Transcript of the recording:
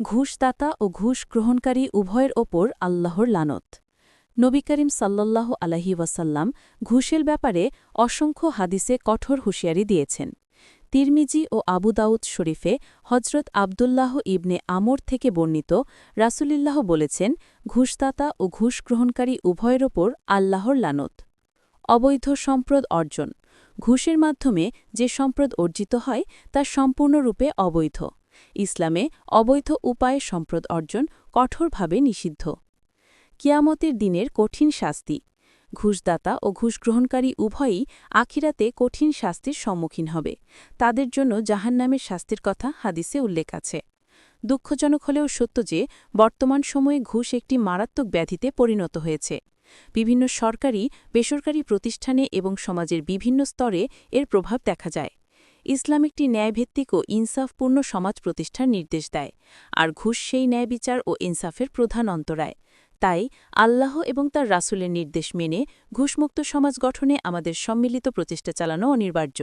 ঘুষদাতা ও ঘুষ গ্রহণকারী উভয়ের ওপর আল্লাহর লানত। নবী করিম সাল্লাল্লাহু আলহি ওয়াসাল্লাম ঘুষের ব্যাপারে অসংখ্য হাদিসে কঠোর হুঁশিয়ারি দিয়েছেন। তিরমিজি ও আবু দাউদ শরীফে হজরত আবদুল্লাহ ইবনে আমর থেকে বর্ণিত রাসুলিল্লাহ বলেছেন, ঘুষদাতা ও ঘুষ গ্রহণকারী উভয়ের ওপর আল্লাহর লানত। অবৈধ সম্পদ অর্জন। ঘুষের মাধ্যমে যে সম্পদ অর্জিত হয়, তা সম্পূর্ণরূপে অবৈধ। ইসলামে অবৈধ উপায়ে সম্পদ অর্জন কঠোরভাবে নিষিদ্ধ। কিয়ামতের দিনের কঠিন শাস্তি। ঘুষদাতা ও ঘুষ গ্রহণকারী উভয়ই আখিরাতে কঠিন শাস্তির সম্মুখীন হবে। তাদের জন্য জাহান্নামের শাস্তির কথা হাদিসে উল্লেখ আছে। দুঃখজনক হলেও সত্য যে, বর্তমান সময়ে ঘুষ একটি মারাত্মক ব্যাধিতে পরিণত হয়েছে। বিভিন্ন সরকারি, বেসরকারি প্রতিষ্ঠানে এবং সমাজের বিভিন্ন স্তরে এর প্রভাব দেখা যায়। ইসলাম একটি ন্যায়ভিত্তিক ও ইনসাফপূর্ণ সমাজ প্রতিষ্ঠার নির্দেশ দেয়, আর ঘুষ সেই ন্যায় বিচার ও ইনসাফের প্রধান অন্তরায়। তাই আল্লাহ এবং তার রাসুলের নির্দেশ মেনে ঘুষমুক্ত সমাজ গঠনে আমাদের সম্মিলিত প্রচেষ্টা চালানো অনিবার্য।